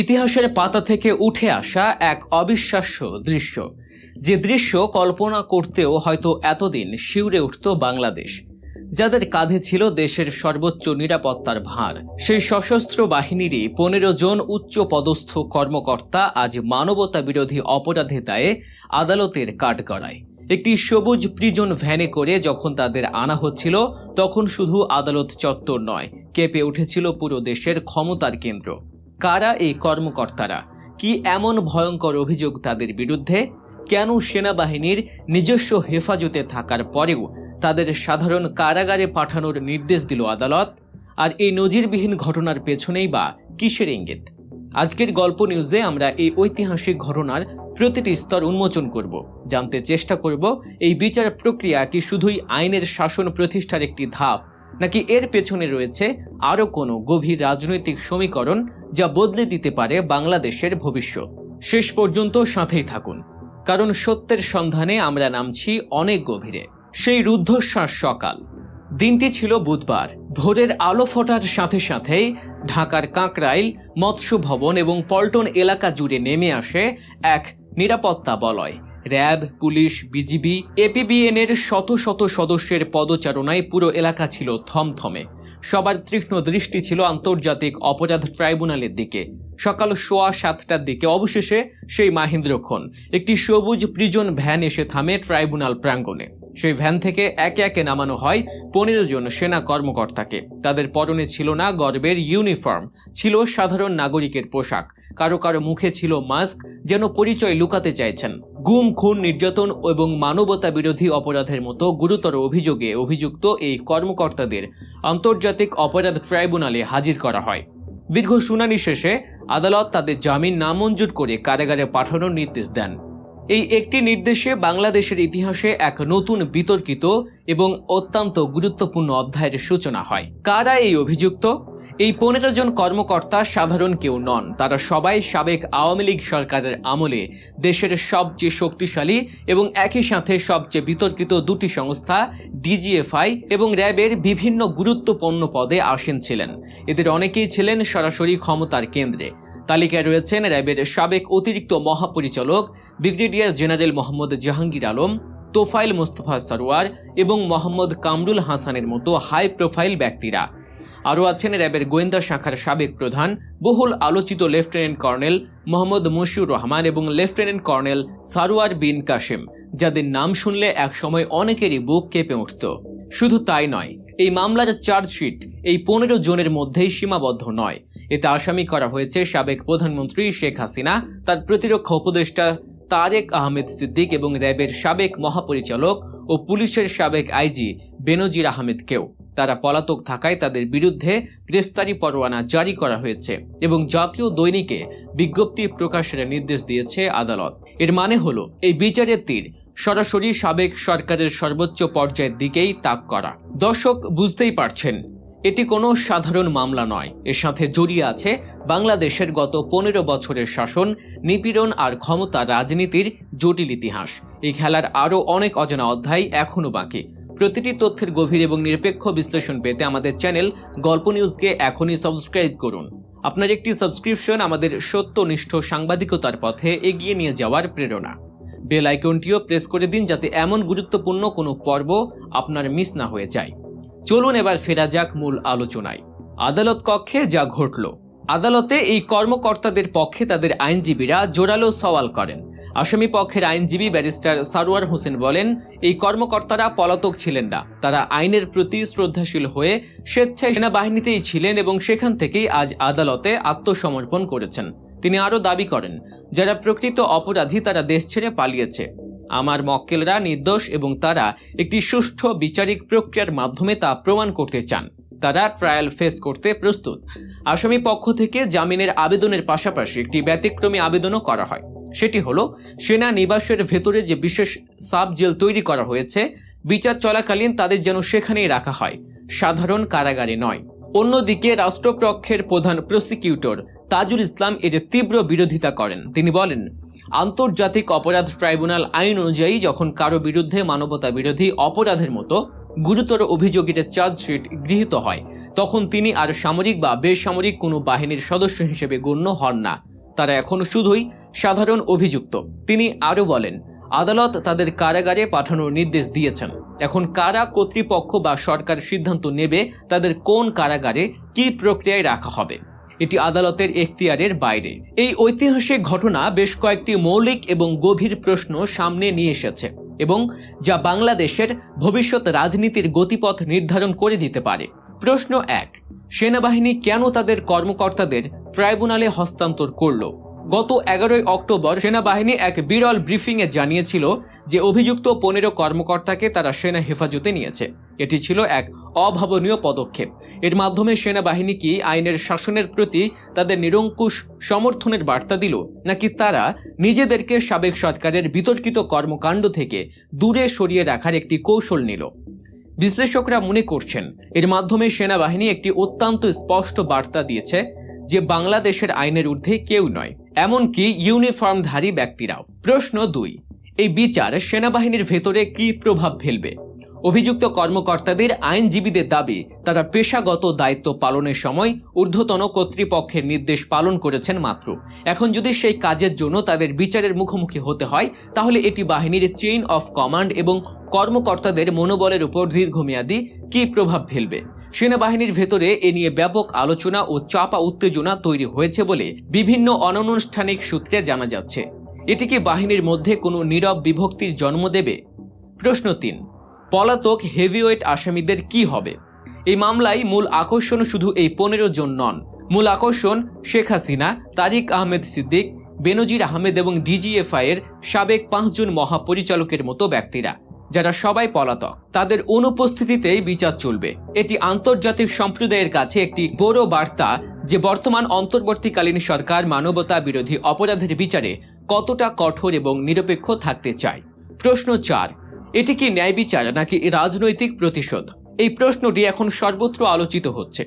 ইতিহাসের পাতা থেকে উঠে আসা এক অবিশ্বাস্য দৃশ্য, যে দৃশ্য কল্পনা করতেও হয়তো এতদিন শিউরে উঠত বাংলাদেশ। যাদের কাঁধে ছিল দেশের সর্বোচ্চ নিরাপত্তার ভার, সেই সশস্ত্র বাহিনীরই পনেরো জন উচ্চ পদস্থ কর্মকর্তা আজ মানবতা বিরোধী অপরাধে দায়ে আদালতের কাঠগড়ায়। একটি সবুজ প্রিজন ভ্যানে করে যখন তাদের আনা হচ্ছিল, তখন শুধু আদালত চত্বর নয়, কেঁপে উঠেছিল পুরো দেশের ক্ষমতার কেন্দ্র। কারা এই কর্মকর্তারা? কি এমন ভয়ঙ্কর অভিযোগ তাদের বিরুদ্ধে? কেন সেনাবাহিনীর নিজস্ব হেফাজতে থাকার পরেও তাদের সাধারণ কারাগারে পাঠানোর নির্দেশ দিল আদালত? আর এই নজিরবিহীন ঘটনার পেছনেই বা কিসের ইঙ্গিত? আজকের গল্প নিউজে আমরা এই ঐতিহাসিক ঘটনার প্রতিটি স্তর উন্মোচন করব, জানতে চেষ্টা করব এই বিচার প্রক্রিয়া কি শুধুই আইনের শাসন প্রতিষ্ঠার একটি ধাপ, নাকি এর পেছনে রয়েছে আরও কোনো গভীর রাজনৈতিক সমীকরণ যা বদলে দিতে পারে বাংলাদেশের ভবিষ্যৎ? শেষ পর্যন্ত সাথেই থাকুন, কারণ সত্যের সন্ধানে আমরা নামছি অনেক গভীরে। সেই রুদ্ধশ্বাস সকাল। দিনটি ছিল বুধবার। ভোরের আলো ফোটার সাথে সাথেই ঢাকার কাঁকরাইল মৎস্য ভবন এবং পল্টন এলাকা জুড়ে নেমে আসে এক নিরাপত্তা বলয়। র্যাব, পুলিশ, বিজিবি এপিবিএন এর শত শত সদস্যের পদচারণায় পুরো এলাকা ছিল থমথমে। সবার তীক্ষ্ণ দৃষ্টি ছিল আন্তর্জাতিক অপরাধ ট্রাইব্যুনালের দিকে। সকাল সোয়া সাতটার দিকে অবশেষে সেই মাহেন্দ্রক্ষণ, একটি সবুজ প্রিজন ভ্যান এসে থামে ট্রাইব্যুনাল প্রাঙ্গণে। সেই ভ্যান থেকে একে একে নামানো হয় পনেরো জন সেনা কর্মকর্তাকে। তাদের পরনে ছিল না গর্বের ইউনিফর্ম, ছিল সাধারণ নাগরিকের পোশাক। কারও কারও মুখে ছিল মাস্ক, যেন পরিচয় লুকাতে চাইছেন। গুম, খুন, নির্যাতন এবং মানবতা বিরোধী অপরাধের মতো গুরুতর অভিযোগে অভিযুক্ত এই কর্মকর্তাদের আন্তর্জাতিক অপরাধ ট্রাইব্যুনালে হাজির করা হয়। দীর্ঘ শুনানি শেষে আদালত তাদের জামিন নামঞ্জুর করে কারাগারে পাঠানোর নির্দেশ দেন। এই একটি নির্দেশে বাংলাদেশের ইতিহাসে এক নতুন বিতর্কিত এবং অত্যন্ত গুরুত্বপূর্ণ অধ্যায়ের সূচনা হয়। কারা এই অভিযুক্ত? এই পনেরো জন কর্মকর্তা সাধারণ কেউ নন। তারা সবাই সাবেক আওয়ামী লীগ সরকারের আমলে দেশের সবচেয়ে শক্তিশালী এবং একই সাথে সবচেয়ে বিতর্কিত দুটি সংস্থা, ডিজিএফআই এবং র্যাবের বিভিন্ন গুরুত্বপূর্ণ পদে আসীন ছিলেন। এদের অনেকেই ছিলেন সরাসরি ক্ষমতার কেন্দ্রে। তালিকায় রয়েছেন র্যাবের সাবেক অতিরিক্ত মহাপরিচালক ব্রিগেডিয়ার জেনারেল মোহাম্মদ জাহাঙ্গীর আলম তোফাইল মোস্তফা সরোয়ার এবং মোহাম্মদ কামরুল হাসানের মতো হাই প্রোফাইল ব্যক্তিরা। আরও আছেন র্যাবের গোয়েন্দা শাখার সাবেক প্রধান, বহুল আলোচিত লেফটেন্যান্ট কর্নেল মোহাম্মদ মশিউর রহমান এবং লেফটেন্যান্ট কর্নেল সারোয়ার বিন কাশেম, যাদের নাম শুনলে একসময় অনেকেরই বুক কেঁপে উঠত। শুধু তাই নয়, এই মামলার চার্জশিট এই পনেরো জনের মধ্যেই সীমাবদ্ধ নয়। এতে আসামি করা হয়েছে সাবেক প্রধানমন্ত্রী শেখ হাসিনা, তার প্রতিরক্ষা উপদেষ্টা তারেক আহমেদ সিদ্দিক এবং র্যাবের সাবেক মহাপরিচালক ও পুলিশের সাবেক আইজি বেনজির আহমেদকেও। তারা পলাতক থাকায় তাদের বিরুদ্ধে গ্রেফতারি পরোয়ানা জারি করা হয়েছে এবং জাতীয় দৈনিকে বিজ্ঞপ্তি প্রকাশের নির্দেশ দিয়েছে আদালত। এর মানে হলো, এই বিচারের তীর সরাসরি সাবেক সরকারের সর্বোচ্চ পর্যায়ের দিকেই তাক করা। দর্শক, বুঝতেই পারছেন এটি কোনো সাধারণ মামলা নয়। এর সাথে জড়িয়ে আছে বাংলাদেশের গত পনেরো বছরের শাসন, নিপীড়ন আর ক্ষমতা রাজনীতির জটিল ইতিহাস। এই খেলার আরও অনেক অজানা অধ্যায় এখনও বাকি। প্রতিটি তথ্যের গভীর এবং নিরপেক্ষ বিশ্লেষণ পেতে আমাদের চ্যানেল গল্প নিউজকে এখনই সাবস্ক্রাইব করুন। আপনার একটি সাবস্ক্রিপশন আমাদের সত্যনিষ্ঠ সাংবাদিকতার পথে এগিয়ে নিয়ে যাওয়ার প্রেরণা। বেল আইকনটিও প্রেস করে দিন যাতে এমন গুরুত্বপূর্ণ কোনো পর্ব আপনার মিস না হয়ে যায়। চলুন এবার ফেরা যাক মূল আলোচনায়। আদালত কক্ষে যা ঘটল। আদালতে এই কর্মকর্তাদের পক্ষে তাদের আইনজীবীরা জোরালো সওয়াল করেন। আসামি পক্ষের আইনজীবী ব্যারিস্টার সারোয়ার হোসেন বলেন, এই কর্মকর্তারা পলাতক ছিলেন না। তারা আইনের প্রতি শ্রদ্ধাশীল হয়ে স্বেচ্ছায় সেনাবাহিনীতেই ছিলেন এবং সেখান থেকেই আজ আদালতে আত্মসমর্পণ করেছেন। তিনি আরও দাবি করেন, যারা প্রকৃত অপরাধী তারা দেশ ছেড়ে পালিয়েছে। আমার মক্কেলরা নির্দোষ এবং তারা একটি সুষ্ঠু বিচারিক প্রক্রিয়ার মাধ্যমে তা প্রমাণ করতে চান। তারা ট্রায়াল ফেস করতে প্রস্তুত। আসামি পক্ষ থেকে জামিনের আবেদনের পাশাপাশি একটি ব্যতিক্রমী আবেদনও করা হয়। সেটি হলো, সেনা নিবাসের ভেতরে যে বিশেষ সাব জেল তৈরি করা হয়েছে, বিচার চলাকালীন তাদের যেন সেখানেই রাখা হয়। সাধারণ কারাগারে নয়। অন্যদিকে রাষ্ট্রপক্ষের প্রধান প্রসিকিউটর তাজুল ইসলাম এর তীব্র বিরোধিতা করেন। তিনি বলেন আন্তর্জাতিক অপরাধ ট্রাইব্যুনাল আইন অনুযায়ী যখন কারও বিরুদ্ধে মানবতা বিরোধী অপরাধের মতো গুরুতর অভিযোগের চার্জশিট গৃহীত হয়, তখন তিনি আর সামরিক বা বেসামরিক কোনো বাহিনীর সদস্য হিসেবে গণ্য হন না। তারা এখন শুধুই সাধারণ অভিযুক্ত। তিনি আরও বলেন, আদালত তাদের কারাগারে পাঠানোর নির্দেশ দিয়েছেন। এখন কারা কর্তৃপক্ষ বা সরকার সিদ্ধান্ত নেবে, তাদের কোন কারাগারে কি প্রক্রিয়ায় রাখা হবে? এটি আদালতের এখতিয়ারের বাইরে। এই ঐতিহাসিক ঘটনা বেশ কয়েকটি মৌলিক এবং গভীর প্রশ্ন সামনে নিয়ে এসেছে এবং যা বাংলাদেশের ভবিষ্যৎ রাজনীতির গতিপথ নির্ধারণ করে দিতে পারে। প্রশ্ন এক, সেনাবাহিনী কেন তাদের কর্মকর্তাদের ট্রাইব্যুনালে হস্তান্তর করল? গত এগারোই অক্টোবর সেনাবাহিনী এক বিরল ব্রিফিংয়ে জানিয়েছিল যে অভিযুক্ত পনেরো কর্মকর্তাকে তারা সেনা হেফাজতে নিয়েছে। এটি ছিল এক অভাবনীয় পদক্ষেপ। এর মাধ্যমে সেনাবাহিনী কি আইনের শাসনের প্রতি তাদের নিরঙ্কুশ সমর্থনের বার্তা দিল, নাকি তারা নিজেদেরকে সাবেক সরকারের বিতর্কিত কর্মকাণ্ড থেকে দূরে সরিয়ে রাখার একটি কৌশল নিল? বিশ্লেষকরা মনে করছেন, এর মাধ্যমে সেনাবাহিনী একটি অত্যন্ত স্পষ্ট বার্তা দিয়েছে যে বাংলাদেশের আইনের ঊর্ধ্বে কেউ নয়। এমনকি ইউনিফর্মধারী ব্যক্তিরাও। প্রশ্ন দুই, এই বিচার সেনাবাহিনীর ভেতরে কি প্রভাব ফেলবে? অভিযুক্ত কর্মকর্তাদের আইনজীবীদের দাবি, তারা পেশাগত দায়িত্ব পালনের সময় ঊর্ধ্বতন কর্তৃপক্ষের নির্দেশ পালন করেছেন মাত্র। এখন যদি সেই কাজের জন্য তাদের বিচারের মুখোমুখি হতে হয়, তাহলে এটি বাহিনীর চেইন অফ কমান্ড এবং কর্মকর্তাদের মনোবলের উপর দীর্ঘমেয়াদী কী প্রভাব ফেলবে? সেনাবাহিনীর ভেতরে এ নিয়ে ব্যাপক আলোচনা ও চাপা উত্তেজনা তৈরি হয়েছে বলে বিভিন্ন অনানুষ্ঠানিক সূত্রে জানা যাচ্ছে। এটি কি বাহিনীর মধ্যে কোনো নীরব বিভক্তির জন্ম দেবে? প্রশ্ন তিন, পলাতক হেভিওয়েট আসামিদের কি হবে? এই মামলায় মূল আকর্ষণ শুধু এই পনেরো জন নন। মূল আকর্ষণ শেখ হাসিনা, তারিক আহমেদ সিদ্দিক, বেনজির আহমেদ এবং ডিজিএফআই এর সাবেক পাঁচজন মহাপরিচালকের মতো ব্যক্তিরা। যারা সবাই পলাতক, তাদের অনুপস্থিতিতেই বিচার চলবে। এটি আন্তর্জাতিক সম্প্রদায়ের কাছে একটি বড় বার্তা যে বর্তমান অন্তর্বর্তীকালীন সরকার মানবতা বিরোধী অপরাধের বিচারে কতটা কঠোর এবং নিরপেক্ষ থাকতে চায়। প্রশ্ন চার, এটি কি ন্যায় বিচার নাকি রাজনৈতিক প্রতিশোধ? এই প্রশ্নটি এখন সর্বত্র আলোচিত হচ্ছে।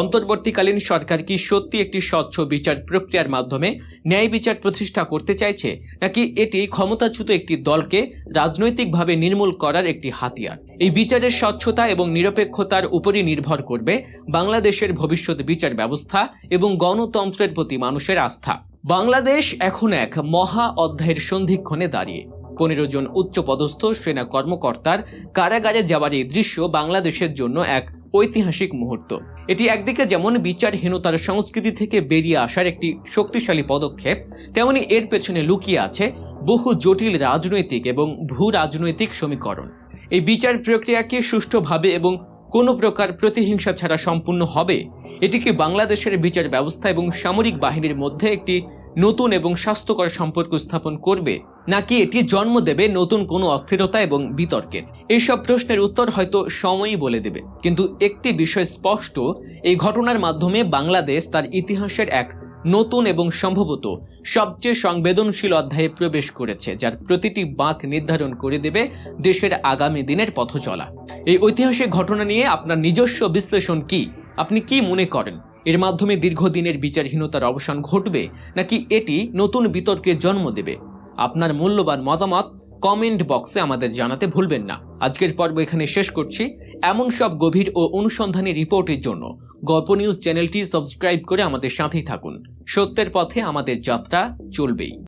অন্তর্বর্তীকালীন সরকার কি সত্যি একটি স্বচ্ছ বিচার প্রক্রিয়ার মাধ্যমে ন্যায় বিচার প্রতিষ্ঠা করতে চাইছে, নাকি এটি ক্ষমতাচ্যুত একটি দলকে রাজনৈতিকভাবে নির্মূল করার একটি হাতিয়ার? এই বিচারের স্বচ্ছতা এবং নিরপেক্ষতার উপরই নির্ভর করবে বাংলাদেশের ভবিষ্যৎ বিচার ব্যবস্থা এবং গণতন্ত্রের প্রতি মানুষের আস্থা। বাংলাদেশ এখন এক মহা অধ্যায়ের সন্ধিক্ষণে দাঁড়িয়ে। পনেরো জন উচ্চপদস্থ সেনা কর্মকর্তার কারাগারে যাওয়ার এই দৃশ্য বাংলাদেশের জন্য এক ঐতিহাসিক মুহূর্ত। এটি একদিকে যেমন বিচারহীনতার সংস্কৃতি থেকে বেরিয়ে আসার একটি শক্তিশালী পদক্ষেপ, তেমনি এর পেছনে লুকিয়ে আছে বহু জটিল রাজনৈতিক এবং ভূ রাজনৈতিক সমীকরণ। এই বিচার প্রক্রিয়াকে সুষ্ঠুভাবে এবং কোনো প্রকার প্রতিহিংসা ছাড়া সম্পূর্ণ হবে, এটি কি বাংলাদেশের বিচার ব্যবস্থা এবং সামরিক বাহিনীর মধ্যে একটি নতুন এবং স্বাস্থ্যকর সম্পর্ক স্থাপন করবে? নাকি এটি জন্ম দেবে নতুন কোনো অস্থিরতা এবং বিতর্কের? এইসব প্রশ্নের উত্তর হয়তো সময়ই বলে দেবে। কিন্তু একটি বিষয় স্পষ্ট, এই ঘটনার মাধ্যমে বাংলাদেশ তার ইতিহাসের এক নতুন এবং সম্ভবত সবচেয়ে সংবেদনশীল অধ্যায়ে প্রবেশ করেছে, যার প্রতিটি বাঁক নির্ধারণ করে দেবে দেশের আগামী দিনের পথ চলা। এই ঐতিহাসিক ঘটনা নিয়ে আপনার নিজস্ব বিশ্লেষণ কি? আপনি কি মনে করেন? এর মাধ্যমে দীর্ঘদিনের বিচারহীনতার অবসান ঘটবে, নাকি এটি নতুন বিতর্কের জন্ম দেবে? আপনার মূল্যবান মতামত কমেন্ট বক্সে আমাদের জানাতে ভুলবেন না। আজকের পর্ব এখানে শেষ করছি। এমন সব গভীর ও অনুসন্ধানী রিপোর্টের জন্য গল্প নিউজ চ্যানেলটি সাবস্ক্রাইব করে আমাদের সাথেই থাকুন। সত্যের পথে আমাদের যাত্রা চলবেই।